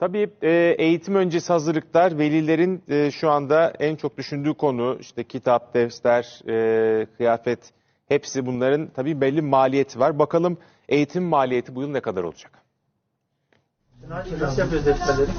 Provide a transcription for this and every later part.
Tabii e, eğitim öncesi hazırlıklar velilerin e, şu anda en çok düşündüğü konu işte kitap, defter, e, kıyafet hepsi bunların tabii belli maliyeti var. Bakalım eğitim maliyeti bu yıl ne kadar olacak? Nasıl yapıyoruz defterleri?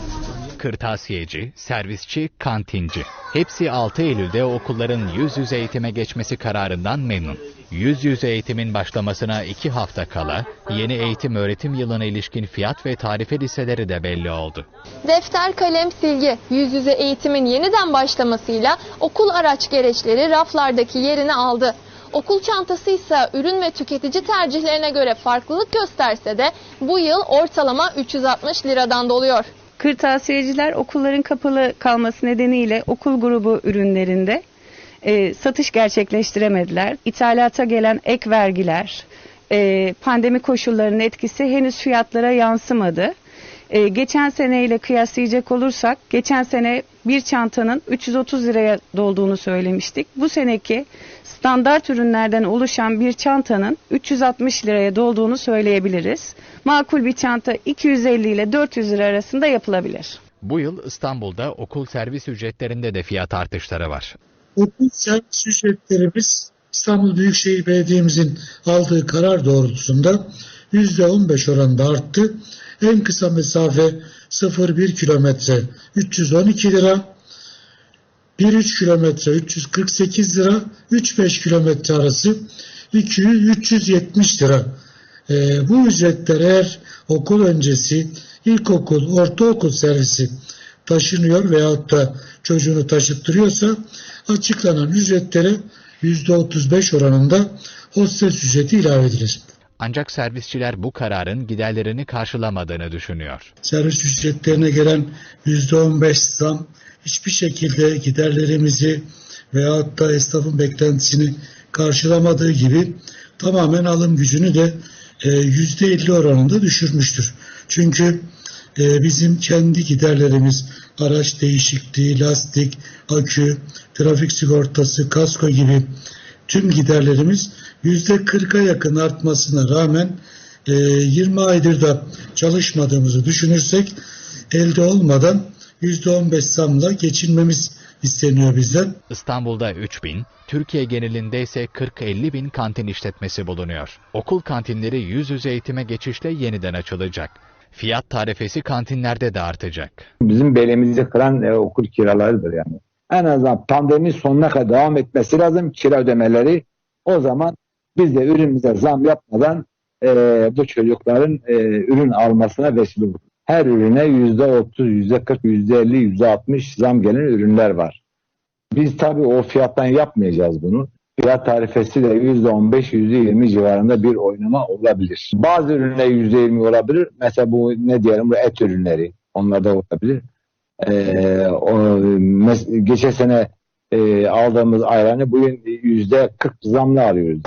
Kırtasiyeci, servisçi, kantinci. Hepsi 6 Eylül'de okulların yüz yüze eğitime geçmesi kararından memnun. Yüz yüze eğitimin başlamasına 2 hafta kala yeni eğitim öğretim yılına ilişkin fiyat ve tarife listeleri de belli oldu. Defter, kalem, silgi, yüz yüze eğitimin yeniden başlamasıyla okul araç gereçleri raflardaki yerini aldı. Okul çantası ise ürün ve tüketici tercihlerine göre farklılık gösterse de bu yıl ortalama 360 liradan doluyor. Kırtasiyeciler okulların kapalı kalması nedeniyle okul grubu ürünlerinde e, satış gerçekleştiremediler. İthalata gelen ek vergiler, e, pandemi koşullarının etkisi henüz fiyatlara yansımadı. E, geçen seneyle kıyaslayacak olursak, geçen sene bir çantanın 330 liraya dolduğunu söylemiştik. Bu seneki standart ürünlerden oluşan bir çantanın 360 liraya dolduğunu söyleyebiliriz. Makul bir çanta 250 ile 400 lira arasında yapılabilir. Bu yıl İstanbul'da okul servis ücretlerinde de fiyat artışları var. Okul servis ücretlerimiz İstanbul Büyükşehir Belediye'mizin aldığı karar doğrultusunda %15 oranında arttı. En kısa mesafe 0-1 kilometre 312 lira, 1-3 kilometre 348 lira, 3-5 kilometre arası 200-370 lira. Ee, bu ücretler eğer okul öncesi ilkokul, ortaokul servisi taşınıyor veyahut da çocuğunu taşıttırıyorsa açıklanan ücretlere %35 oranında hostes ücreti ilave edilir. Ancak servisçiler bu kararın giderlerini karşılamadığını düşünüyor. Servis ücretlerine gelen %15 zam hiçbir şekilde giderlerimizi veyahut da esnafın beklentisini karşılamadığı gibi tamamen alım gücünü de e, %50 oranında düşürmüştür. Çünkü e, bizim kendi giderlerimiz araç değişikliği, lastik, akü, trafik sigortası, kasko gibi tüm giderlerimiz %40'a yakın artmasına rağmen e, 20 aydır da çalışmadığımızı düşünürsek elde olmadan %15 zamla geçinmemiz isteniyor bizden. İstanbul'da 3 bin, Türkiye genelinde ise 40-50 bin kantin işletmesi bulunuyor. Okul kantinleri yüz yüze eğitime geçişle yeniden açılacak. Fiyat tarifesi kantinlerde de artacak. bizim belimizi kıran e, okul kiralarıdır yani. En azından pandemi sonuna kadar devam etmesi lazım kira ödemeleri. O zaman biz de ürünümüze zam yapmadan e, bu çocukların e, ürün almasına vesile olur. Her ürüne yüzde otuz, yüzde kırk, yüzde elli, yüzde altmış zam gelen ürünler var. Biz tabii o fiyattan yapmayacağız bunu. Fiyat tarifesi de yüzde on beş, yüzde yirmi civarında bir oynama olabilir. Bazı ürünler yüzde yirmi olabilir. Mesela bu ne diyelim bu et ürünleri. Onlar da olabilir. Ee, o, geçen sene e, aldığımız ayranı bugün yüzde 40 zamla alıyoruz.